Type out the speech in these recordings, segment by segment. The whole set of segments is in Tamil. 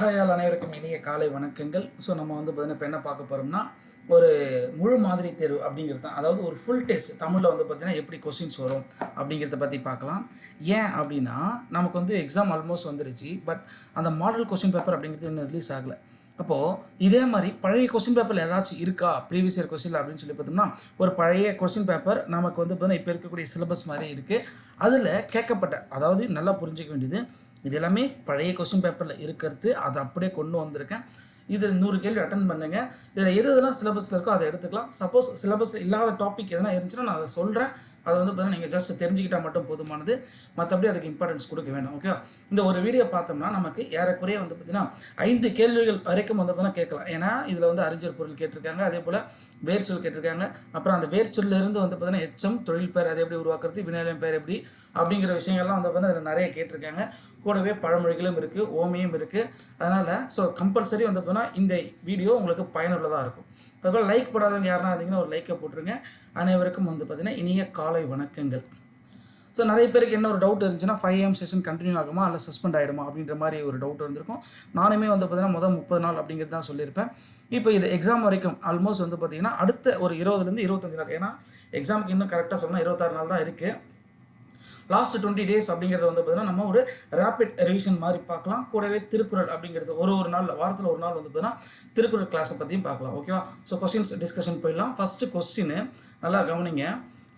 ஹாயால் அனைவருக்கும் இனிய காலை வணக்கங்கள். ஸோ நம்ம வந்து பார்த்தீங்கன்னா இப்போ என்ன பார்க்க போகிறோம்னா ஒரு முழு மாதிரி தேர்வு அப்படிங்கிறது தான். அதாவது ஒரு ஃபுல் டெஸ்ட் தமிழில் வந்து பார்த்திங்கன்னா எப்படி கொஸ்டின்ஸ் வரும் அப்படிங்கிறத பற்றி பார்க்கலாம். ஏன் அப்படின்னா நமக்கு வந்து எக்ஸாம் ஆல்மோஸ்ட் வந்துருச்சு பட் அந்த மாடல் கொஸ்டின் பேப்பர் அப்படிங்கிறது இன்னும் ரிலீஸ் ஆகலை. அப்போது இதே மாதிரி பழைய கொஸ்டின் பேப்பரில் ஏதாச்சும் இருக்கா? ப்ரீவியஸ் இயர் கொஸ்டின் அப்படின்னு சொல்லி பார்த்தோம்னா ஒரு பழைய கொஸ்டின் பேப்பர் நமக்கு வந்து பார்த்தீங்கன்னா இப்போ இருக்கக்கூடிய சிலபஸ் மாதிரி இருக்குது அதில் கேட்கப்பட்ட அதாவது நல்லா புரிஞ்சிக்க வேண்டியது இது எல்லாமே பழைய கொஸ்டின் பேப்பரில் இருக்கிறது. அதை அப்படியே கொண்டு வந்திருக்கேன். இதில் நூறு கேள்வி அட்டன் பண்ணுங்கள் இதில் எது எதுனா சிலபஸில் இருக்கோ அதை எடுத்துக்கலாம். சப்போஸ் சிலபஸில் இல்லாத டாபிக் எதனா இருந்துச்சுன்னா நான் அதை சொல்கிறேன் அதை வந்து பார்த்தீங்கன்னா நீங்கள் ஜஸ்ட் தெரிஞ்சுக்கிட்டால் மட்டும் போதுமானது. மற்றபடி அதுக்கு இம்பார்ட்டன்ஸ் கொடுக்க வேண்டாம். ஓகே இந்த ஒரு வீடியோ பார்த்தோம்னா நமக்கு ஏறக்குறைய வந்து பார்த்தீங்கன்னா ஐந்து கேள்விகள் வரைக்கும் வந்து பார்த்தீங்கன்னா கேட்கலாம். ஏன்னா இதில் வந்து அறிஞர் பொருள் கேட்டிருக்காங்க. அதே போல் வேர்ச்சொல் கேட்டிருக்காங்க. அப்புறம் அந்த வேர்ச்சொல்லிருந்து வந்து பார்த்தீங்கன்னா எச்சம் தொழில் பெயர் அதை எப்படி உருவாக்குறது வினைநிலையம் பேர் எப்படி அப்படிங்கிற விஷயங்கள்லாம் வந்து பார்த்தீங்கன்னா இதில் நிறைய கேட்டிருக்காங்க. கூடவே பழமொழிகளும் இருக்குது ஓமையும் இருக்குது அதனால் ஸோ கம்பல்சரி வந்து பார்த்தீங்கன்னா இந்த வீடியோ உங்களுக்கு பயனுள்ளதாக இருக்கும். அதுபோல் லைக் போடாதவங்க யாருன்னா இருந்தீங்கன்னா ஒரு லைக்கை போட்டுருங்க. அனைவருக்கும் வந்து பார்த்தீங்கன்னா இனிய காலை வணக்கங்கள். ஸோ நிறைய பேருக்கு என்ன ஒரு டவுட் இருந்துச்சுன்னா ஃபைவ் எம் செஷன் கண்டினியூ ஆகுமா இல்லை சஸ்பெண்ட் ஆகிடுமா அப்படின்ற மாதிரி ஒரு டவுட் இருந்திருக்கும். நானுமே வந்து பார்த்தீங்கன்னா முதல் முப்பது நாள் அப்படிங்கிறது தான் சொல்லியிருப்பேன். இப்போ இது எக்ஸாம் வரைக்கும் ஆல்மோஸ்ட் வந்து பார்த்தீங்கன்னா அடுத்த ஒரு இருபதுலேருந்து இருபத்தஞ்சு நாள். ஏன்னா எக்ஸாமுக்கு இன்னும் கரெக்டாக சொன்னால் இருபத்தாறு நாள் தான் இருக்குது லாஸ்ட் டுவெண்ட்டி டேஸ் அப்படிங்கிறது வந்து பார்த்தீங்கன்னா நம்ம ஒரு ரேபிட் ரிவிஷன் மாதிரி பார்க்கலாம். கூடவே திருக்குறள் அப்படிங்கிறது ஒரு ஒரு நாள் வாரத்தில் ஒரு நாள் வந்து பார்த்தீங்கன்னா திருக்குறள் கிளாஸை பற்றியும் பார்க்கலாம். ஓகேவா ஸோ கொஸ்டின்ஸ் டிஸ்கஷன் போயிடலாம். ஃபஸ்ட்டு கொஸ்டின் நல்லா கவனிங்க.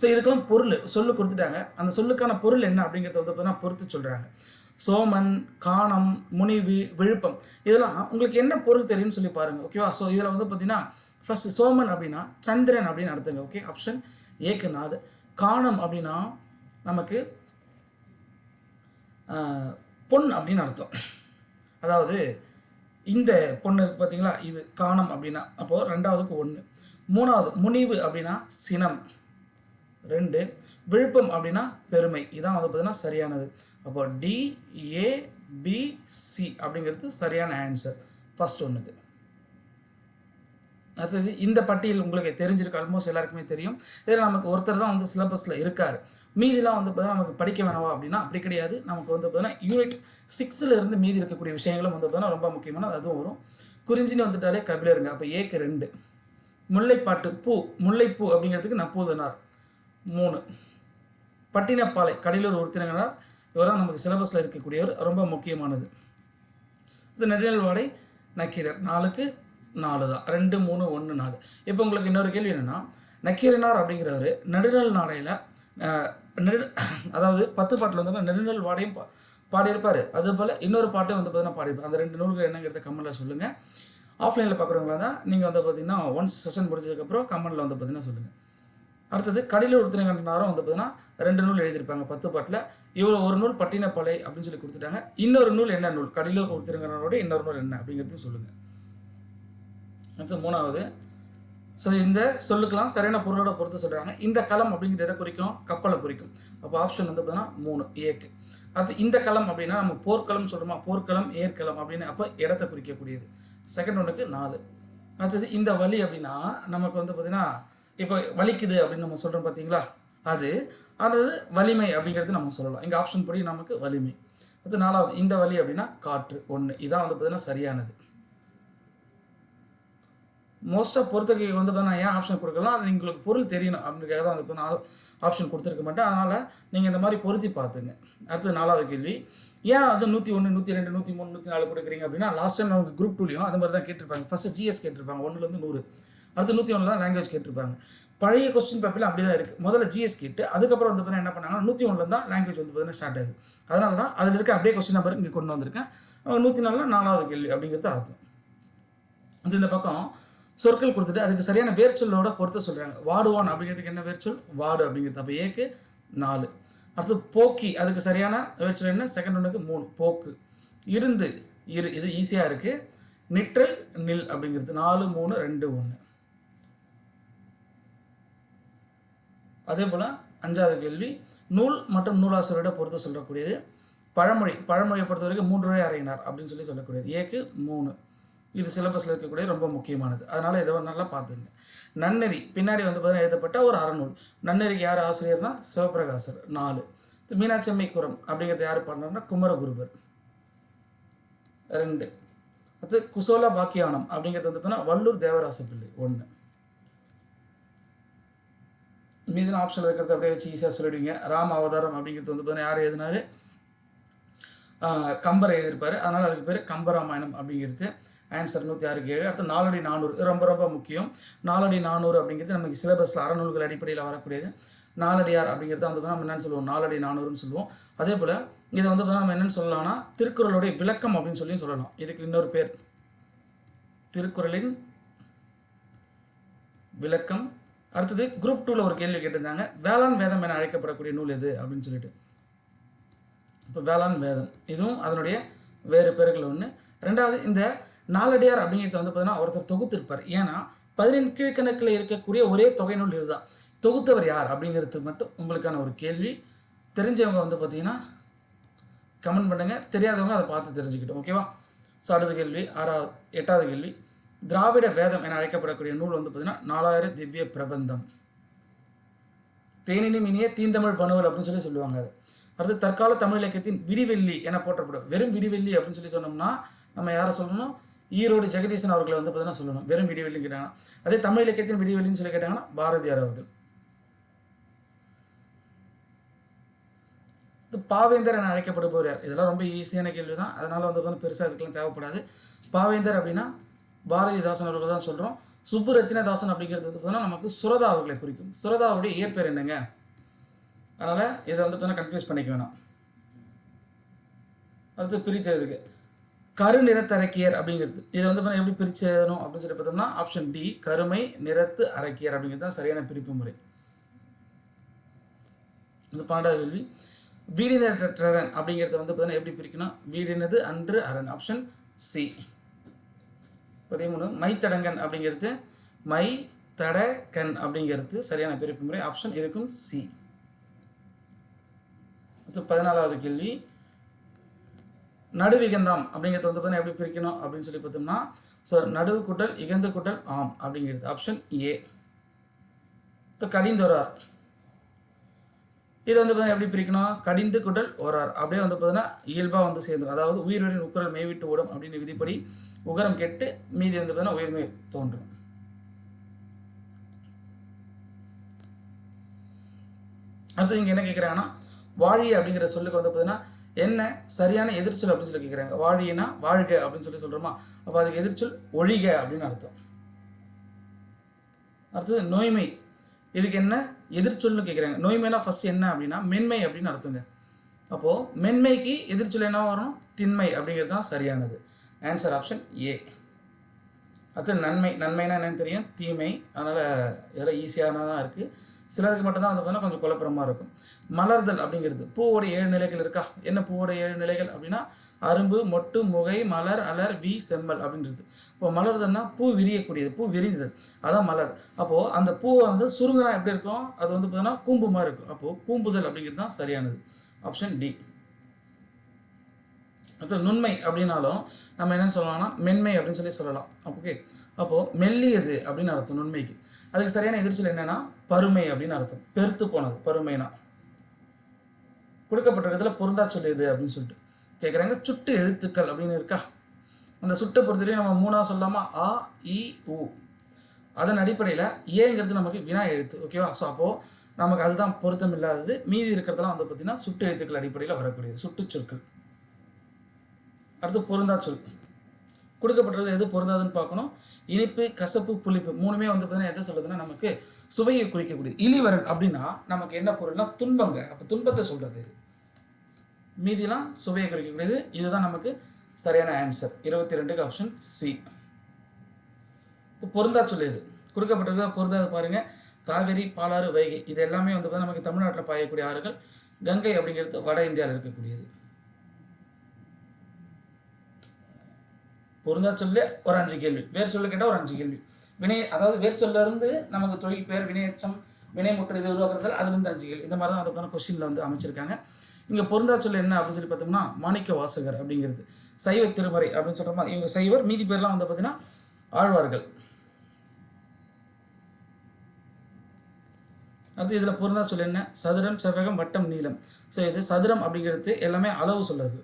ஸோ இதுக்கெல்லாம் பொருள் சொல்லு கொடுத்துட்டாங்க. அந்த சொல்லுக்கான பொருள் என்ன அப்படிங்கிறத வந்து பார்த்தீங்கன்னா பொறுத்து சொல்கிறாங்க சோமன் காணம் முனிவு விழுப்பம். இதெல்லாம் உங்களுக்கு என்ன பொருள் தெரியும்னு சொல்லி பாருங்கள் ஓகேவா ஸோ இதில் வந்து பார்த்தீங்கன்னா ஃபர்ஸ்ட் சோமன் அப்படின்னா சந்திரன் அப்படின்னு அர்த்தங்க. ஓகே ஆப்ஷன் ஏக்கு நாலு. காணம் அப்படின்னா நமக்கு பொன் அப்படின்னு அர்த்தம். அதாவது இந்த பொண்ணு இருக்கு பார்த்தீங்களா இது காணம் அப்படின்னா அப்போது ரெண்டாவதுக்கு ஒன்று மூணாவது முனிவு அப்படின்னா சினம். ரெண்டு விழுப்பம் அப்படின்னா பெருமை. இதான் வந்து பார்த்தீங்கன்னா சரியானது. அப்போ டி ஏ பி சி அப்படிங்கிறது சரியான ஆன்சர் ஃபர்ஸ்ட் ஒன்றுக்கு அடுத்தது இந்த பட்டியல் உங்களுக்கு தெரிஞ்சிருக்கு. ஆல்மோஸ்ட் எல்லாருக்குமே தெரியும். இதில் நமக்கு ஒருத்தர் தான் வந்து சிலபஸில் இருக்கார். மீதிலாம் வந்து பார்த்தீங்கன்னா நமக்கு படிக்க வேணாவா அப்படின்னா அப்படி கிடையாது. நமக்கு வந்து பார்த்தீங்கன்னா யூனிட் சிக்ஸில் இருந்து மீதி இருக்கக்கூடிய விஷயங்களும் வந்து பார்த்தீங்கன்னா ரொம்ப முக்கியமானது அதுவும் வரும். குறிஞ்சின்னு வந்துட்டாலே கபிலருங்க அப்போ ஏக்கு ரெண்டு. முல்லைப்பாட்டு பூ முல்லைப்பூ அப்படிங்கிறதுக்கு நப்பூதனார். மூணு. பட்டினப்பாலை கடலூர் ஒருத்தினங்கனார் இவர் தான் நமக்கு சிலபஸில் இருக்கக்கூடியவர். ரொம்ப முக்கியமானது. இது நெடுநல் வாடை நக்கீரர். நாலுக்கு நாலு தான். ரெண்டு மூணு ஒன்று நாலு. இப்போ உங்களுக்கு இன்னொரு கேள்வி என்னென்னா நக்கீரனார் அப்படிங்கிறவர் நெடுநல் நாடையில் நெடு அதாவது பத்து பாட்டில் வந்து நெடுநல் வாடையும் பா பாடியிருப்பார். அதுபோல் இன்னொரு பாட்டும் வந்து பார்த்தீங்கன்னா பாடியிருப்பார். அந்த ரெண்டு நூல்கள் என்னங்கிறத கமெண்ட்டில் சொல்லுங்கள் ஆஃப்லைனில் பார்க்குறவங்களா தான் நீங்கள் வந்து பார்த்தீங்கன்னா ஒன்ஸ் செஷன் முடிஞ்சதுக்கப்புறம் கமெண்ட்டில் வந்து பார்த்தீங்கன்னா சொல்லுங்கள் அடுத்தது கடலூர் நேரம் வந்து பார்த்தீங்கன்னா ரெண்டு நூல் எழுதியிருப்பாங்க பத்து பாட்டில். இவ்வளோ ஒரு நூல் பட்டினப்பாலை அப்படின்னு சொல்லி கொடுத்துட்டாங்க. இன்னொரு நூல் என்ன நூல்? கடலூர் ஒருத்தரங்கனோட இன்னொரு நூல் என்ன அப்படிங்கிறது சொல்லுங்கள் அடுத்து மூணாவது ஸோ இந்த சொல்லுக்கெல்லாம் சரியான பொருளோட பொறுத்து சொல்கிறாங்க இந்த களம் அப்படிங்கிறது எதை குறிக்கும்? கப்பலை குறிக்கும். அப்போ ஆப்ஷன் வந்து பார்த்தீங்கன்னா மூணு ஏக்கு அடுத்து இந்த களம் அப்படின்னா நம்ம போர்க்களம் சொல்கிறோமா போர்க்களம் ஏற்களம் அப்படின்னு அப்போ இடத்தை குறிக்கக்கூடியது. செகண்ட் ஒன்றுக்கு நாலு. அடுத்தது இந்த வலி அப்படின்னா நமக்கு வந்து பார்த்திங்கன்னா இப்போ வலிக்குது அப்படின்னு நம்ம சொல்கிறோம் பார்த்தீங்களா? அது. அதாவது வலிமை அப்படிங்கிறது நம்ம சொல்லலாம். இங்கே ஆப்ஷன் படி நமக்கு வலிமை. அடுத்து நாலாவது இந்த வலி அப்படின்னா காற்று ஒன்று இதான் வந்து பார்த்தீங்கன்னா சரியானது. மோஸ்ட்டாக பொறுத்தக்கை வந்து பார்த்தீங்கன்னா ஏன் ஆப்ஷன் கொடுக்கலாம் அது உங்களுக்கு பொருள் தெரியணும். அப்படிங்கிறத தான் வந்து நான் ஆப்ஷன் கொடுத்துருக்க மாட்டேன். அதனால் நீங்கள் இந்த மாதிரி பொருத்தி பார்த்துங்க. அடுத்தது நாலாவது கேள்வி. ஏன் அது நூற்றி ஒன்று நூற்றி ரெண்டு நூற்றி மூணு நூற்றி நாலு கொடுக்குறீங்க அப்படின்னா லாஸ்ட் டைம் அவங்க குரூப் டூலையும் அது மாதிரி தான் கேட்டிருப்பாங்க. ஃபஸ்ட்டு ஜிஎஸ் கேட்டிருப்பாங்க. ஒன்றுலேருந்து நூறு. அடுத்து நூற்றி ஒன்றில் தான் லாங்குவேஜ் கேட்டிருப்பாங்க. பழைய கொஸ்டின் பேப்பரில் அப்படி தான் இருக்குது முதல்ல ஜிஎஸ் கேட்டு அதுக்கப்புறம் வந்து பார்த்தீங்கன்னா என்ன பண்ணாங்கன்னா நூற்றி ஒன்றில் தான் லாங்குவேஜ் வந்து பார்த்தீங்கன்னா ஸ்டார்ட் ஆகுது. அதனால தான் அதில் இருக்க அப்படியே கொஸ்டின் நம்பர் இங்கே கொண்டு வந்திருக்கேன். நூற்றி நாலில் நாலாவது கேள்வி அப்படிங்கிறது அர்த்தம். அது இந்த பக்கம். சொற்கள் கொடுத்துட்டு அதுக்கு சரியான வேர்ச்சொல்லோட பொறுத்த சொல்கிறாங்க வாடுவான் அப்படிங்கிறதுக்கு என்ன வேர்ச்சொல் வாடு அப்படிங்கிறது. அப்போ ஏக்கு நாலு. அடுத்து போக்கி அதுக்கு சரியான வேர்ச்சொல் என்ன? செகண்ட் ஒன்றுக்கு மூணு. போக்கு. இருந்து இரு. இது ஈஸியாக இருக்குது நிற்றல் நில் அப்படிங்கிறது. நாலு மூணு ரெண்டு ஒன்று அதே போல் அஞ்சாவது கேள்வி. நூல் மற்றும் நூலாசிரியரோட பொறுத்து சொல்லக்கூடியது பழமொழி. பழமொழியை பொறுத்த வரைக்கும் மூன்று ரூபாய் அறையினார் அப்படின்னு சொல்லி சொல்லக்கூடியது. ஏக்கு மூணு. இது சிலபஸில் இருக்கக்கூடிய ரொம்ப முக்கியமானது. அதனால் இதை நல்லா பார்த்துங்க. நன்னெறி பின்னாடி வந்து பார்த்தீங்கன்னா எழுதப்பட்ட ஒரு அறநூல். நன்னெறிக்கு யார் ஆசிரியர்னா சிவபிரகாசர். நாலு. மீனாட்சம்மை மீனாட்சி அம்மை குரம் அப்படிங்கிறது யார் பண்ணார்னா குமரகுருபர். ரெண்டு. அடுத்து குசோல பாக்கியானம் அப்படிங்கிறது வந்து பார்த்தீங்கன்னா வள்ளூர் தேவராச பிள்ளை. ஒன்று மீதின ஆப்ஷன் இருக்கிறத அப்படியே வச்சு ஈஸியாக சொல்லிடுவீங்க. ராம அவதாரம் அப்படிங்கிறது வந்து பார்த்தீங்கன்னா யார் எழுதினாரு? ஆஹ் கம்பர் அதனால் அதுக்கு பேர் கம்பராமாயணம் அப்படிங்கிறது. ஆன்சர் நூற்றி ஆறுக்கு ஏழு அடுத்து நாலடி நானூறு. ரொம்ப ரொம்ப முக்கியம். நாலடி நானூறு அப்படிங்கிறது நமக்கு சிலபஸில் அறநூல்கள் அடிப்படையில் வரக்கூடியது. நாலடியார் அப்படிங்கிறது வந்து நம்ம என்னென்னு சொல்லுவோம்? நாலடி நானூறுன்னு சொல்லுவோம். அதே போல் இதை வந்து பார்த்தீங்கன்னா நம்ம என்னென்னு சொல்லலாம்னா திருக்குறளுடைய விளக்கம் அப்படின்னு சொல்லியும் சொல்லலாம். இதுக்கு இன்னொரு பேர். திருக்குறளின் விளக்கம். அடுத்தது குரூப் டூவில் ஒரு கேள்வி கேட்டிருந்தாங்க. வேளாண் வேதம் என அழைக்கப்படக்கூடிய நூல் எது அப்படின்னு சொல்லிட்டு. இப்போ வேளாண் வேதம். இதுவும் அதனுடைய வேறு பேர்கள் ஒன்று ரெண்டாவது இந்த நாலடியார் அப்படிங்கிறது வந்து பார்த்தீங்கன்னா ஒருத்தர் தொகுத்திருப்பார். ஏன்னா பதினெண் கீழ்கணக்கில் இருக்கக்கூடிய ஒரே தொகை நூல் இதுதான். தொகுத்தவர் யார் அப்படிங்கிறது மட்டும் உங்களுக்கான ஒரு கேள்வி. தெரிஞ்சவங்க வந்து பார்த்தீங்கன்னா கமெண்ட் பண்ணுங்கள் தெரியாதவங்க அதை பார்த்து தெரிஞ்சுக்கிட்டோம் ஓகேவா ஸோ அடுத்த கேள்வி ஆறாவது எட்டாவது கேள்வி. திராவிட வேதம் என அழைக்கப்படக்கூடிய நூல் வந்து பார்த்தீங்கன்னா நாலாயிரம் திவ்ய பிரபந்தம். தேனினும் இனிய தீந்தமிழ் பணுவல் அப்படின்னு சொல்லி சொல்லுவாங்க அது. அடுத்து தற்கால தமிழ் இலக்கியத்தின் விடிவெள்ளி என போற்றப்படும். வெறும் விடிவெள்ளி அப்படின்னு சொல்லி சொன்னோம்னா நம்ம யாரை சொல்லணும்? ஈரோடு ஜெகதீசன் அவர்களை வந்து பார்த்தீங்கன்னா சொல்லணும். வெறும் விடிவெள்ளின்னு கேட்டாங்கன்னா. அதே தமிழ் இலக்கியத்தின் விடிவெள்ளின்னு சொல்லி கேட்டாங்கன்னா பாரதியார் அவர்கள். இது பாவேந்தர் என அழைக்கப்படுபவர் யார்? இதெல்லாம் ரொம்ப ஈஸியான கேள்வி தான் அதனால் வந்து பார்த்தீங்கன்னா பெருசாக இதுக்கெல்லாம் தேவைப்படாது. பாவேந்தர் அப்படின்னா பாரதிதாசன் அவர்கள் தான் சொல்கிறோம் சுப்புரத்தினதாசன் அப்படிங்கிறது வந்து பார்த்தீங்கன்னா நமக்கு சுரதா அவர்களை குறிக்கும். சுரதாவுடைய இயற்பெயர் என்னங்க? அதனால் இதை வந்து பார்த்தீங்கன்னா கன்ஃபியூஸ் பண்ணிக்க வேணாம். அடுத்து பிரித்தெழுதுக்கு கருநிறத்தரக்கியர் அப்படிங்கிறது. இதை வந்து பார்த்தீங்கன்னா எப்படி பிரிச்சு எழுதணும் அப்படின்னு சொல்லி பார்த்தோம்னா ஆப்ஷன் டி கருமை நிறத்து அரக்கியர் அப்படிங்கிறது தான் சரியான பிரிப்பு முறை. இந்த பன்னெண்டாவது கேள்வி. வீடினற்றரன் அப்படிங்கிறத வந்து பார்த்தீங்கன்னா எப்படி பிரிக்கணும்? வீடினது அன்று அரண். ஆப்ஷன் சி பதிமூணு மைத்தடங்கன் அப்படிங்கிறது மை தட கண் அப்படிங்கிறது சரியான பிரிப்பு முறை. ஆப்ஷன் இருக்கும் சி பதினாலாவது கேள்வி. நடுவிகந்தம் அப்படிங்கிறது வந்து பார்த்தீங்கன்னா எப்படி பிரிக்கணும் அப்படின்னு சொல்லி பார்த்தோம்னா ஸோ நடுவு கூட்டல் இகந்து கூட்டல் ஆம் அப்படிங்கிறது. ஆப்ஷன் ஏ இப்போ கடிந்தொரார் இது வந்து பார்த்தீங்கன்னா எப்படி பிரிக்கணும்? கடிந்து குடல் ஓரார் அப்படியே வந்து பார்த்தீங்கன்னா இயல்பாக வந்து சேர்ந்துடும் அதாவது உயிரின் உக்கரல் மேய்விட்டு ஓடும் அப்படின்னு விதிப்படி உகரம் கெட்டு மீதி வந்து பார்த்தீங்கன்னா உயிர்மை தோன்றும். அடுத்து இங்கே என்ன கேட்குறாங்கன்னா வாழி அப்படிங்கிற சொல்லுக்கு வந்து பார்த்தீங்கன்னா என்ன சரியான எதிர்ச்சொல் அப்படின்னு சொல்லி கேட்குறாங்க வாழினா வாழ்க அப்படின்னு சொல்லி சொல்கிறோமா அப்போ அதுக்கு எதிர்ச்சொல் ஒழிக அப்படின்னு அர்த்தம். அடுத்தது நோய்மை. இதுக்கு என்ன? எதிர்ச்சொல்னு கேட்குறாங்க நோய்மைனா ஃபஸ்ட் என்ன அப்படின்னா மென்மை அப்படின்னு அர்த்தங்க. அப்போது மென்மைக்கு எதிர்ச்சொல் என்ன வரும் திண்மை அப்படிங்கிறது தான் சரியானது. ஆன்சர் ஆப்ஷன் ஏ அடுத்து நன்மை நன்மைனா என்னன்னு தெரியும். தீமை. அதனால் இதெல்லாம் ஈஸியானதாக இருக்குது சிலருக்கு மட்டும்தான் வந்து பார்த்தீங்கன்னா கொஞ்சம் குழப்பமாக இருக்கும். மலர்தல் அப்படிங்கிறது. பூவோட ஏழு நிலைகள் இருக்கா? என்ன பூவோட ஏழு நிலைகள் அப்படின்னா அரும்பு மொட்டு முகை மலர் அலர் வி செம்மல் அப்படின்றது. இப்போ மலர்தல்னா பூ விரியக்கூடியது. பூ விரிந்தது. அதான் மலர். அப்போது அந்த பூவை வந்து சுருங்கனா எப்படி இருக்கும்? அது வந்து பார்த்தீங்கன்னா கூம்பு மாதிரி இருக்கும். அப்போது கூம்புதல் அப்படிங்கிறது தான் சரியானது. ஆப்ஷன் டி அடுத்து நுண்மை அப்படின்னாலும் நம்ம என்னென்னு சொல்லலாம்னா மென்மை அப்படின்னு சொல்லி சொல்லலாம். ஓகே அப்போது மெல்லியது அப்படின்னு அர்த்தம் நுண்மைக்கு. அதுக்கு சரியான எதிர்ச்சல் என்னென்னா பருமை அப்படின்னு அர்த்தம். பெருத்து போனது பருமைனா. கொடுக்கப்பட்டிருக்கிறதுல பொருந்தா சொல்லியது அப்படின்னு சொல்லிட்டு. கேட்குறாங்க சுட்டு எழுத்துக்கள் அப்படின்னு இருக்கா? அந்த சுட்டை பொறுத்தவரையும் நம்ம மூணாக சொல்லாமா ஆ இ உ. அதன் அடிப்படையில் ஏங்கிறது நமக்கு வினா எழுத்து ஓகேவா ஸோ அப்போது நமக்கு அதுதான் பொருத்தம் இல்லாதது மீதி இருக்கிறதெல்லாம் வந்து பார்த்திங்கன்னா சுட்டு எழுத்துக்கள் அடிப்படையில் வரக்கூடியது சுட்டுச்சொற்கள் சொற்கள். அடுத்து பொருந்தா சொல். கொடுக்கப்பட்டது எது பொருந்தாதுன்னு பார்க்கணும். இனிப்பு கசப்பு புளிப்பு மூணுமே வந்து பார்த்தீங்கன்னா எதை சொல்கிறதுன்னா நமக்கு சுவையை குறிக்கக்கூடியது இழிவரல் அப்படின்னா நமக்கு என்ன பொருள்னா துன்பங்க. அப்போ துன்பத்தை சொல்கிறது மீதிலாம் சுவையை குறிக்கக்கூடியது. இதுதான் நமக்கு சரியான ஆன்சர் இருபத்தி ரெண்டுக்கு ஆப்ஷன் சி பொருந்தா சொல்லியது கொடுக்கப்பட்டிருக்க பொருந்தாது பாருங்கள் காவிரி பாலாறு வைகை இது எல்லாமே வந்து பார்த்தீங்கன்னா நமக்கு தமிழ்நாட்டில் பாயக்கூடிய ஆறுகள். கங்கை அப்படிங்கிறது வட இந்தியாவில் இருக்கக்கூடியது. பொருந்தா சொல்லு ஒரு அஞ்சு கேள்வி. வேறு சொல்ல கேட்டால் ஒரு அஞ்சு கேள்வி. வினை அதாவது வேர் சொல்லிருந்து நமக்கு தொழில் பேர் வினையச்சம் வினைமுற்று இது உருவாக்குறதால் அதுலேருந்து அஞ்சு கேள்வி. இந்த மாதிரி தான் அதுக்கான கொஸ்டினில் வந்து அமைச்சிருக்காங்க. இங்கே பொருந்தா சொல்ல என்ன அப்படின்னு சொல்லி பார்த்தோம்னா மாணிக்க வாசகர் அப்படிங்கிறது. சைவ திருமறை அப்படின்னு சொல்கிறோமா இவங்க சைவர் மீதி பேர்லாம் வந்து பார்த்தீங்கன்னா ஆழ்வார்கள். அடுத்து இதில் பொருந்தா சொல்ல என்ன? சதுரம் செவ்வகம் வட்டம் நீளம். ஸோ இது சதுரம் அப்படிங்கிறது எல்லாமே அளவு சொல்லுது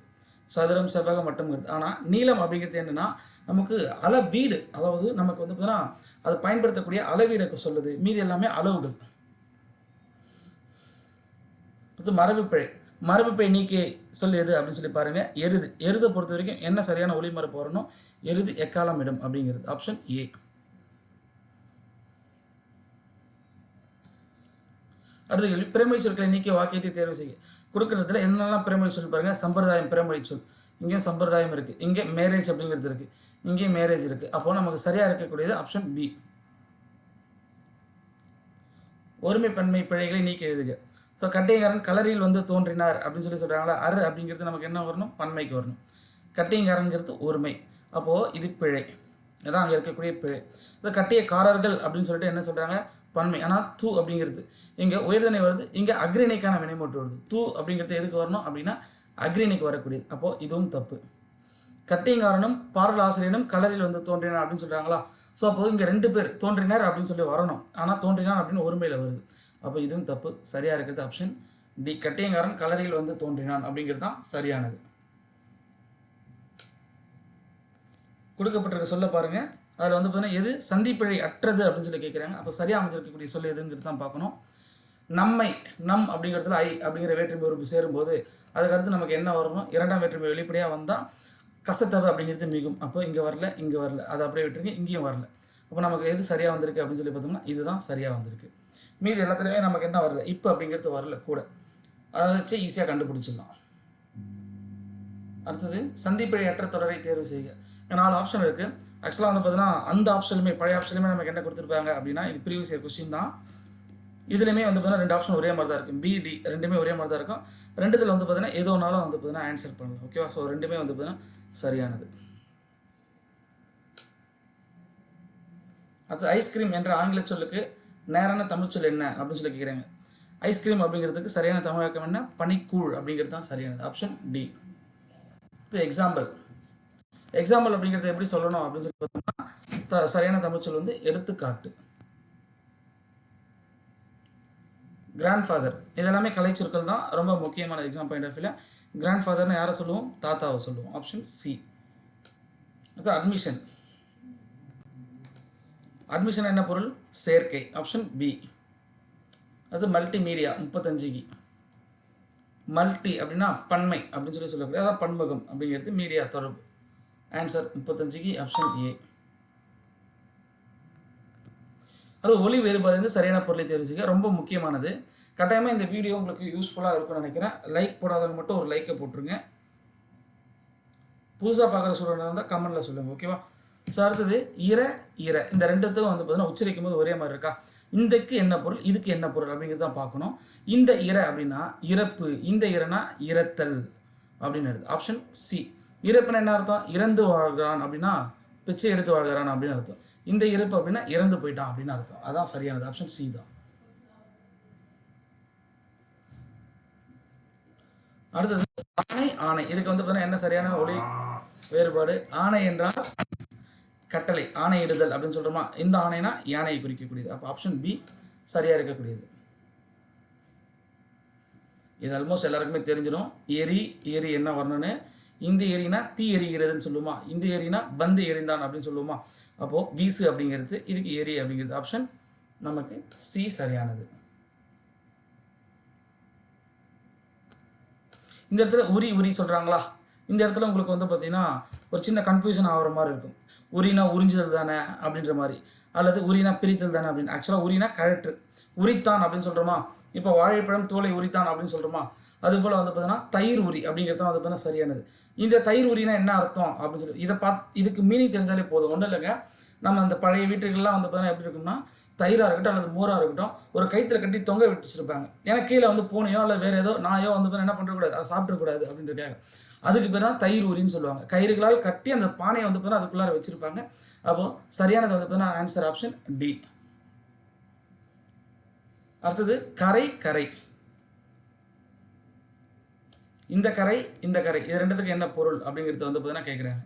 சதுரம் செவ்வகம் மட்டும்ங்கிறது ஆனால் நீளம் அப்படிங்கிறது என்னென்னா நமக்கு அளவீடு அதாவது நமக்கு வந்து பார்த்தீங்கன்னா அது பயன்படுத்தக்கூடிய அளவீடுக்கு சொல்லுது. மீதி எல்லாமே அளவுகள். அடுத்து மரபுப்பிழை மரபுப்பிழை நீக்கி சொல்லு எது அப்படின்னு சொல்லி பாருங்கள் எருது. எருதை பொறுத்த வரைக்கும் என்ன சரியான ஒளிமரப்பு வரணும்? எருது எக்காலம் இடம் அப்படிங்கிறது. ஆப்ஷன் ஏ அடுத்த கேள்வி பிறமொழி சொற்களை நீக்கி வாக்கியத்தை தேர்வு செய்ய கொடுக்கறதுல என்னெல்லாம் பிறமொழி சொல் பாருங்க? சம்பிரதாயம் பிறமொழி சொல். இங்கே சம்பிரதாயம் இருக்கு. இங்கே மேரேஜ் அப்படிங்கிறது இருக்கு. இங்கே மேரேஜ் இருக்கு. அப்போ நமக்கு சரியா இருக்கக்கூடியது ஆப்ஷன் பி ஒருமை பன்மை பிழைகளை நீக்கி எழுதுக. ஸோ கட்டையங்காரன் கலரியில் வந்து தோன்றினார் அப்படின்னு சொல்லி சொல்றாங்களா? அரு அப்படிங்கிறது நமக்கு என்ன வரணும்? பன்மைக்கு வரணும். கட்டையங்காரங்கிறது ஒருமை. அப்போது இது பிழை. இதான் அங்கே இருக்கக்கூடிய பிழை இந்த கட்டியக்காரர்கள் அப்படின்னு சொல்லிட்டு என்ன சொல்கிறாங்க பன்மை. ஆனால் தூ அப்படிங்கிறது. இங்கே உயர்தனை வருது. இங்கே அக்ரிணைக்கான வினைமூட்டு வருது. தூ அப்படிங்கிறது எதுக்கு வரணும் அப்படின்னா அக்ரிணைக்கு வரக்கூடியது. அப்போது இதுவும் தப்பு. கட்டியங்காரனும் பாடல் ஆசிரியனும் கலரில் வந்து தோன்றினார் அப்படின்னு சொல்கிறாங்களா ஸோ அப்போது இங்கே ரெண்டு பேர் தோன்றினார் அப்படின்னு சொல்லி வரணும். ஆனால் தோன்றினார் அப்படின்னு ஒருமையில் வருது. அப்போ இதுவும் தப்பு. சரியாக இருக்கிறது ஆப்ஷன் டி கட்டியங்காரன் கலரில் வந்து தோன்றினான் அப்படிங்கிறது தான் சரியானது. கொடுக்கப்பட்டிருக்க சொல்ல பாருங்கள் அதில் வந்து பார்த்தீங்கன்னா எது சந்திப்பிழை அற்றது அப்படின்னு சொல்லி கேட்குறாங்க அப்போ சரியாக அமைஞ்சிருக்கக்கூடிய சொல் எதுங்கிறது தான் பார்க்கணும். நம்மை நம் அப்படிங்கிறதுல ஐ அப்படிங்கிற வேற்றுமை உறுப்பு சேரும்போது அதுக்கடுத்து நமக்கு என்ன வரணும்? இரண்டாம் வேற்றுமை வெளிப்படையாக வந்தால் கசத்தவை அப்படிங்கிறது மிகும். அப்போ இங்கே வரல இங்கே வரல. அதை அப்படியே விட்டுருங்க இங்கேயும் வரல. அப்போ நமக்கு எது சரியாக வந்திருக்கு அப்படின்னு சொல்லி பார்த்தோம்னா இதுதான் சரியாக வந்திருக்கு. மீதி எல்லாத்துலேயுமே நமக்கு என்ன வரல இப்போ அப்படிங்கிறது வரல கூட. அதை வச்சு ஈஸியாக கண்டுபிடிச்சிடலாம். அடுத்தது சந்திப்பிழை அற்ற தொடரை தேர்வு செய்க. நாலு ஆப்ஷன் இருக்கு. ஆக்சுவலாக வந்து பார்த்தீங்கன்னா அந்த ஆப்ஷனுமே பழைய ஆப்ஷனுமே நமக்கு என்ன கொடுத்துருப்பாங்க அப்படின்னா இது ப்ரீவியஸ் இயர் கொஸ்டின் தான். இதுலையுமே வந்து பார்த்தீங்கன்னா ரெண்டு ஆப்ஷன் ஒரே மாதிரி தான் இருக்கும் பிடி ரெண்டுமே ஒரே மாதிரி தான் இருக்கும். ரெண்டுத்தில் வந்து பார்த்தீங்கன்னா எது ஒன்றாலும் வந்து பார்த்தீங்கன்னா ஆன்சர் பண்ணலாம். ஓகேவா ஸோ ரெண்டுமே வந்து பார்த்தீங்கன்னா சரியானது. அது ஐஸ்கிரீம் என்ற ஆங்கில சொல்லுக்கு நேரான தமிழ் சொல் என்ன? அப்படின்னு சொல்லி கேட்குறாங்க ஐஸ்கிரீம் அப்படிங்கிறதுக்கு சரியான தமிழாக்கம் என்ன? பனிக்கூழ் அப்படிங்கிறது தான் சரியானது. ஆப்ஷன் டி இது எக்ஸாம்பிள் எக்ஸாம்பிள் அப்படிங்கிறத எப்படி சொல்லணும் அப்படின்னு சொல்லி பார்த்தோம்னா த- சரியான தமிழ் சொல் வந்து எடுத்துக்காட்டு. கிராண்ட்ஃபாதர் இதெல்லாமே கலைச்சொற்கள் தான் ரொம்ப முக்கியமான எக்ஸாம் பாயிண்ட் ஆஃப் வியூல கிராண்ட்ஃபாதர்னு யாரை சொல்லுவோம்? தாத்தாவை சொல்லுவோம். ஆப்ஷன் சி அது அட்மிஷன் அட்மிஷன் என்ன பொருள்? சேர்க்கை. ஆப்ஷன் பி அது மல்டிமீடியா முப்பத்தஞ்சுக்கு மல்டி அப்படின்னா பன்மை அப்படின்னு சொல்லி சொல்லக்கூடிய அதான் பன்முகம் அப்படிங்கிறது மீடியா தொடர்பு. ஆன்சர் முப்பத்தஞ்சுக்கு ஆப்ஷன் ஏ அது ஒளி வேறுபாடு வந்து சரியான பொருளை தெரிவிச்சுக்க ரொம்ப முக்கியமானது. கட்டாயமாக இந்த வீடியோ உங்களுக்கு யூஸ்ஃபுல்லாக இருக்கும்னு நினைக்கிறேன். லைக் போடாதவங்க மட்டும் ஒரு லைக்கை போட்டுருங்க. புதுசாக பார்க்குற சூழலாக இருந்தால் கமெண்டில் சொல்லுங்கள் ஓகேவா ஸோ அடுத்தது இர இர இந்த ரெண்டுத்துக்கும் வந்து பார்த்தீங்கன்னா உச்சரிக்கும் போது ஒரே மாதிரி இருக்கா? இந்தக்கு என்ன பொருள் இதுக்கு என்ன பொருள் அப்படிங்கிறது தான் பார்க்கணும். இந்த இர அப்படின்னா இறப்பு. இந்த இரனா இறத்தல் அப்படின்னு வருது ஆப்ஷன் சி இறப்புனா என்ன அர்த்தம்? இறந்து வாழ்கிறான் அப்படின்னா பிச்சை எடுத்து வாழ்கிறான் அப்படின்னு அர்த்தம். இந்த இறப்பு அப்படின்னா இறந்து போயிட்டான் அப்படின்னு அர்த்தம். அதான் சரியானது. ஆப்ஷன் சி தான். அடுத்தது ஆணை ஆணை. இதுக்கு வந்து பார்த்தீங்கன்னா என்ன சரியான ஒளி வேறுபாடு? ஆணை என்றால் கட்டளை ஆணையிடுதல் அப்படின்னு சொல்கிறோமா இந்த ஆணைனா யானையை குறிக்கக்கூடியது. அப்போ ஆப்ஷன் பி சரியாக இருக்கக்கூடியது. இது ஆல்மோஸ்ட் எல்லாருக்குமே தெரிஞ்சிடும் எரி எரி என்ன வரணும்னு? இந்த எரினா தீ எரிகிறதுன்னு சொல்லுவோமா இந்த எரினா பந்து எரிந்தான் அப்படின்னு சொல்லுவோமா அப்போது வீசு அப்படிங்கிறது இதுக்கு எரி அப்படிங்கிறது. ஆப்ஷன் நமக்கு சி சரியானது. இந்த இடத்துல உரி உரி சொல்கிறாங்களா இந்த இடத்துல உங்களுக்கு வந்து பார்த்தீங்கன்னா ஒரு சின்ன கன்ஃபியூஷன் ஆகிற மாதிரி இருக்கும். உரினா உறிஞ்சுதல் தானே அப்படின்ற மாதிரி. அல்லது உரினா பிரித்தல் தானே அப்படின்னு. ஆக்சுவலாக உரினா கழற்று. உரித்தான் அப்படின்னு சொல்கிறோமா இப்போ வாழைப்பழம் தோலை உரித்தான் அப்படின்னு சொல்கிறோமா அதுபோல் வந்து பார்த்தீங்கன்னா தயிர் உரி அப்படிங்கிறது தான் வந்து பார்த்தீங்கன்னா சரியானது. இந்த தயிர் உரினா என்ன அர்த்தம் அப்படின்னு சொல்லி இதை பார்த்து இதுக்கு மீனிங் தெரிஞ்சாலே போதும். ஒன்றும் இல்லைங்க. நம்ம அந்த பழைய வீட்டுகள்லாம் வந்து பார்த்தீங்கன்னா எப்படி இருக்கும்னா தயிராக இருக்கட்டும் அல்லது மோராக இருக்கட்டும் ஒரு கயித்துல கட்டி தொங்க விட்டுச்சிருப்பாங்க. ஏன்னா கீழே வந்து பூனையோ இல்லை வேறு ஏதோ நாயோ வந்து பார்த்தீங்கன்னா என்ன பண்ணக்கூடாது? அதை சாப்பிடக்கூடாது அப்படின்றதுக்காக. அதுக்கு பேர் தான் தயிர் உரின்னு சொல்லுவாங்க. கயிறுகளால் கட்டி அந்த பானையை வந்து பார்த்தீங்கன்னா அதுக்குள்ளார வச்சிருப்பாங்க. அப்போ சரியானது வந்து பார்த்தீங்கன்னா ஆன்சர் ஆப்ஷன் டி அடுத்தது கரை கரை. இந்த கரை இந்த கரை. இது ரெண்டுத்துக்கு என்ன பொருள் அப்படிங்கிறது வந்து பார்த்தீங்கன்னா கேட்குறாங்க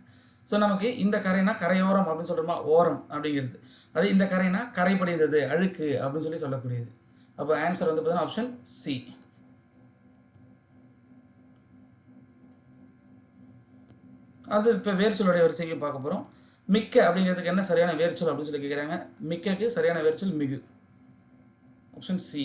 ஸோ நமக்கு இந்த கரைனா கரையோரம் அப்படின்னு சொல்கிறோமா ஓரம் அப்படிங்கிறது. அது இந்த கரைனா கரைப்படைந்தது அழுக்கு அப்படின்னு சொல்லி சொல்லக்கூடியது. அப்போ ஆன்சர் வந்து பார்த்தீங்கன்னா ஆப்ஷன் சி அது இப்போ வேர்ச்சொலுடைய வரிசைக்கு பார்க்க போகிறோம் மிக்க அப்படிங்கிறதுக்கு என்ன சரியான வேர்ச்சொல் அப்படின்னு சொல்லி கேட்குறாங்க மிக்கக்கு சரியான வேர்ச்சொல் மிகு. ஆப்ஷன் சி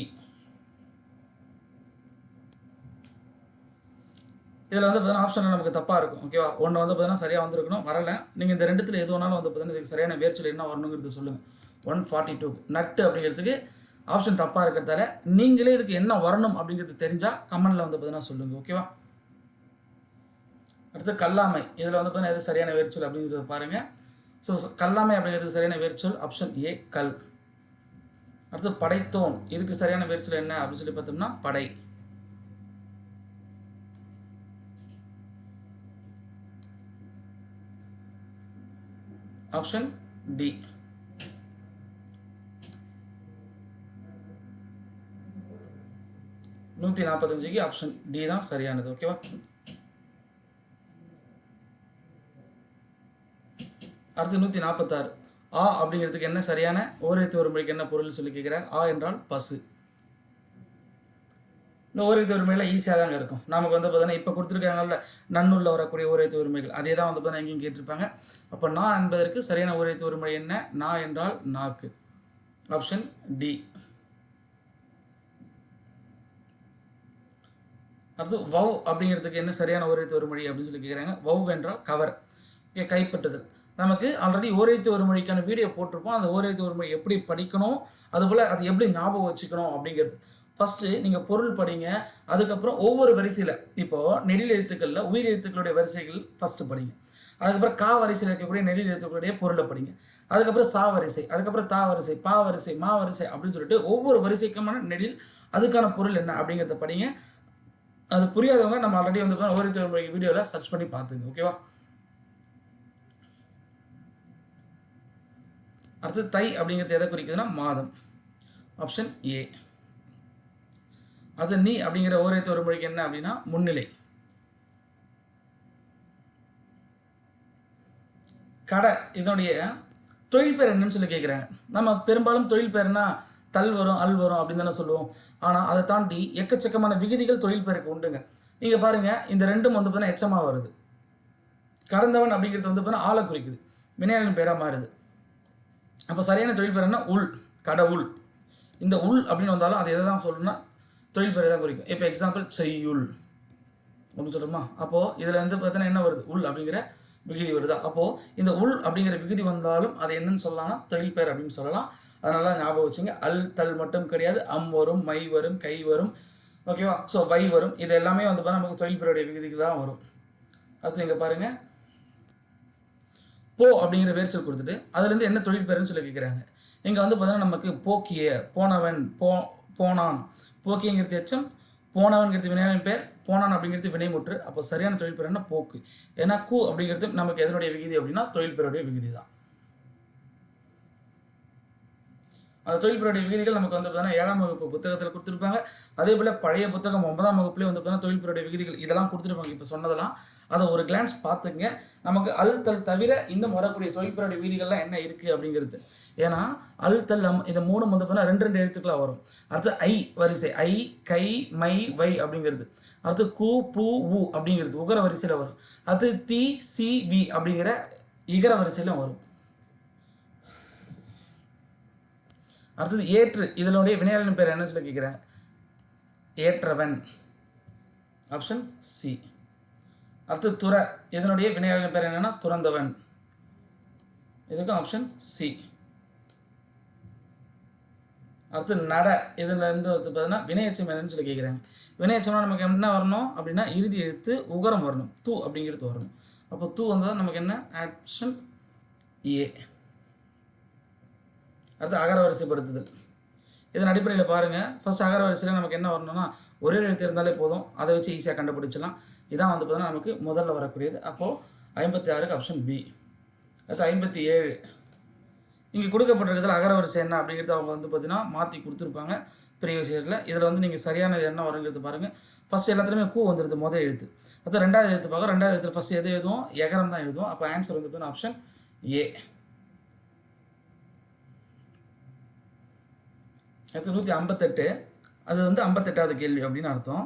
இதில் வந்து பார்த்தீங்கன்னா ஆப்ஷனில் நமக்கு தப்பாக இருக்கும் ஓகேவா ஒன்று வந்து பார்த்தீங்கன்னா சரியாக வந்திருக்கணும் வரல. நீங்கள் இந்த ரெண்டுத்தில் எது வேணாலும் வந்து பார்த்தீங்கன்னா இதுக்கு சரியான வேர்ச்சொல் என்ன வரணுங்கிறது சொல்லுங்கள் ஒன் ஃபார்ட்டி டூ நட்டு அப்படிங்கிறதுக்கு ஆப்ஷன் தப்பாக இருக்கிறதால நீங்களே இதுக்கு என்ன வரணும் அப்படிங்கிறது தெரிஞ்சால் கமெண்டில் வந்து பார்த்தீங்கன்னா சொல்லுங்கள் ஓகேவா அடுத்து கல்லாமை. இதில் வந்து பார்த்தீங்கன்னா எது சரியான வேர்ச்சொல் அப்படிங்கிறத பாருங்கள் ஸோ கல்லாமை அப்படிங்கிறதுக்கு சரியான வேர்ச்சொல் ஆப்ஷன் ஏ கல். அடுத்து படைத்தோன். இதுக்கு சரியான வேர்ச்சொல் என்ன அப்படின்னு சொல்லி பார்த்தோம்னா படை. ஆப்ஷன் டி நூற்றி நாற்பத்தஞ்சுக்கு ஆப்ஷன் டி தான் சரியானது ஓகேவா அடுத்து நூற்றி நாற்பத்தாறு ஆ அப்படிங்கிறதுக்கு என்ன சரியான? ஓரெழுத்து ஒரு முறைக்கு என்ன பொருள் சொல்லி கேட்குறாங்க ஆ என்றால் பசு. இந்த ஓரெழுத்து உரிமைகள் ஈஸியாக தாங்க இருக்கும். நமக்கு வந்து பார்த்தீங்கன்னா இப்போ கொடுத்துருக்காங்கல்ல நன்னுள்ள வரக்கூடிய ஓரெழுத்து உரிமைகள் அதே தான் வந்து பார்த்தீங்கன்னா எங்கேயும் கேட்டிருப்பாங்க. அப்போ நான் என்பதற்கு சரியான ஓரெழுத்து உரிமை என்ன? நா என்றால் நாக்கு. ஆப்ஷன் டி அடுத்து வவ் அப்படிங்கிறதுக்கு என்ன சரியான ஓரெழுத்து ஒரு மொழி அப்படின்னு சொல்லி கேட்குறாங்க வவ் என்றால் கவர் ஓகே கைப்பற்றுதல். நமக்கு ஆல்ரெடி ஓரெழுத்து ஒரு மொழிக்கான வீடியோ போட்டிருப்போம் அந்த ஓரெழுத்து ஒரு மொழி எப்படி படிக்கணும்? அதுபோல் அது எப்படி ஞாபகம் வச்சுக்கணும் அப்படிங்கிறது. ஃபஸ்ட்டு நீங்கள் பொருள் படிங்க. அதுக்கப்புறம் ஒவ்வொரு வரிசையில் இப்போது நெடில் எழுத்துக்களில் உயிர் எழுத்துக்களுடைய வரிசைகள் ஃபஸ்ட்டு படிங்க. அதுக்கப்புறம் கா வரிசையில் இருக்கக்கூடிய நெடில் எழுத்துக்களுடைய பொருளை படிங்க. அதுக்கப்புறம் சா வரிசை அதுக்கப்புறம் தா வரிசை பா வரிசை மா வரிசை அப்படின்னு சொல்லிட்டு ஒவ்வொரு வரிசைக்குமான நெடில் அதுக்கான பொருள் என்ன அப்படிங்கிறத படிங்க. அது புரியாதவங்க நம்ம ஆல்ரெடி வந்து ஒரு வீடியோவில் சர்ச் பண்ணி பார்த்துங்க ஓகேவா அடுத்து தை அப்படிங்கிறது எதை குறிக்குதுன்னா மாதம். ஆப்ஷன் ஏ அது நீ அப்படிங்கிற ஓரேத்து ஒரு மொழிக்கு என்ன அப்படின்னா முன்னிலை. கடை இதனுடைய தொழில் பேர் என்னன்னு சொல்லி கேட்குறாங்க நம்ம பெரும்பாலும் தொழில் பேர்னா தல் வரும் அல் வரும் அப்படின்னு தானே சொல்லுவோம். ஆனால் அதை தாண்டி எக்கச்சக்கமான விகுதிகள் தொழில் பேருக்கு உண்டுங்க. நீங்கள் பாருங்கள் இந்த ரெண்டும் வந்து பார்த்தீங்கன்னா எச்சமாக வருது. கடந்தவன் அப்படிங்கிறது வந்து பார்த்தீங்கன்னா ஆளை குறிக்குது. வினையாளன் பேராக மாறுது. அப்போ சரியான தொழில் பேர் என்ன? உள் கடவுள் இந்த உள் அப்படின்னு வந்தாலும் அது எதை தான் சொல்லணும்னா தொழில் பெயரை தான் குறிக்கும். இப்போ எக்ஸாம்பிள் செய்யுள். அப்படின்னு சொல்கிறோமா அப்போது இதில் வந்து பார்த்தீங்கன்னா என்ன வருது? உள் அப்படிங்கிற விகுதி வருதா? அப்போது இந்த உள் அப்படிங்கிற விகுதி வந்தாலும் அது என்னன்னு சொல்லலாம்னா தொழில் பெயர் அப்படின்னு சொல்லலாம். அதனால ஞாபகம் வச்சுங்க. அல் தல் மட்டும் கிடையாது. அம் வரும் மை வரும் கை வரும். ஓகேவா ஸோ வை வரும். இது எல்லாமே வந்து பார்த்தா நமக்கு தொழில் பெயருடைய விகுதிக்கு தான் வரும். அடுத்து இங்கே பாருங்கள் போ அப்படிங்கிற வேர்ச்சல் கொடுத்துட்டு அதுலேருந்து என்ன தொழில் பெயர்னு சொல்லி கேட்குறாங்க இங்கே வந்து பார்த்தீங்கன்னா நமக்கு போக்கிய போனவன் போ போனான் போக்கிங்கிறது எச்சம் போனவன்கிறது வினையின் பேர் போனான் அப்படிங்கிறது வினைமுற்று. அப்போ சரியான தொழில் பேர் என்ன? போக்கு. ஏன்னா கு அப்படிங்கிறது நமக்கு எதனுடைய விகுதி அப்படின்னா தொழில் பேருடைய விகுதி தான் அந்த தொழில் பிரிவுடைய விகுதிகள் நமக்கு வந்து பார்த்தீங்கன்னா ஏழாம் வகுப்பு புத்தகத்தில் கொடுத்துருப்பாங்க. அதே போல் பழைய புத்தகம் ஒன்பதாம் வகுப்புலேயே வந்து பார்த்தீங்கன்னா தொழில் பிரிவுடைய விகுதிகள் இதெல்லாம் கொடுத்துருப்பாங்க. இப்போ சொன்னதெல்லாம் அதை ஒரு கிளான்ஸ் பார்த்துங்க நமக்கு அழுத்தல் தவிர இன்னும் வரக்கூடிய தொழில் பேருடைய விகுதிகள்லாம் என்ன இருக்குது அப்படிங்கிறது. ஏன்னா அழுத்தல் அம் இந்த மூணு வந்து பார்த்தீங்கன்னா ரெண்டு ரெண்டு எழுத்துக்களாக வரும். அடுத்து ஐ வரிசை ஐ கை மை வை அப்படிங்கிறது. அடுத்து கு பூ உ அப்படிங்கிறது. உகர வரிசையில் வரும். அடுத்து தி சி வி அப்படிங்கிற இகர வரிசையிலும் வரும். அடுத்தது ஏற்று. இதனுடைய வினையாளன் பேர் என்ன சொல்லி கேட்குறேன்? ஏற்றவன். ஆப்ஷன் சி அடுத்து துற. இதனுடைய வினையாளன் பேர் என்னென்னா துறந்தவன். இதுக்கும் ஆப்ஷன் சி அடுத்து நட. இதில் இருந்து வந்து பார்த்தீங்கன்னா வினையச்சம் என்னன்னு சொல்லி கேட்குறாங்க வினையச்சம்னா நமக்கு என்ன வரணும் அப்படின்னா இறுதி எழுத்து உகரம் வரணும். தூ அப்படிங்கிறது வரணும். அப்போ தூ வந்தால் நமக்கு என்ன? ஆப்ஷன் ஏ அடுத்து அகர வரிசைப்படுத்துதல் இதன் அடிப்படையில் பாருங்கள் ஃபஸ்ட் அகர வரிசையில் நமக்கு என்ன வரணும்னா ஒரே எழுத்து இருந்தாலே போதும். அதை வச்சு ஈஸியாக கண்டுபிடிச்சலாம் இதான் வந்து பார்த்தீங்கன்னா நமக்கு முதல்ல வரக்கூடியது. அப்போது ஐம்பத்தி ஆறுக்கு ஆப்ஷன் பி அடுத்து ஐம்பத்தி ஏழு இங்கே கொடுக்கப்பட்டிருக்கிறதுல அகர வரிசை என்ன அப்படிங்கிறது அவங்க வந்து பார்த்தீங்கன்னா மாற்றி கொடுத்துருப்பாங்க. ப்ரீவியஸ் இயரில் இதில் வந்து நீங்கள் சரியானது என்ன வருங்கிறது பாருங்கள் ஃபஸ்ட் எல்லாத்துலேயுமே கூ வந்துடுது முதல் எழுத்து. அடுத்து ரெண்டாவது எழுத்து பார்க்க ரெண்டாவது எழுத்து ஃபஸ்ட் எது எழுதுவோம்? எகரம் தான் எழுதுவோம். அப்போ ஆன்சர் வந்து பார்த்தீங்கன்னா ஆப்ஷன் ஏ அடுத்து நூற்றி ஐம்பத்தெட்டு. அது வந்து ஐம்பத்தெட்டாவது கேள்வி அப்படின்னு அர்த்தம்.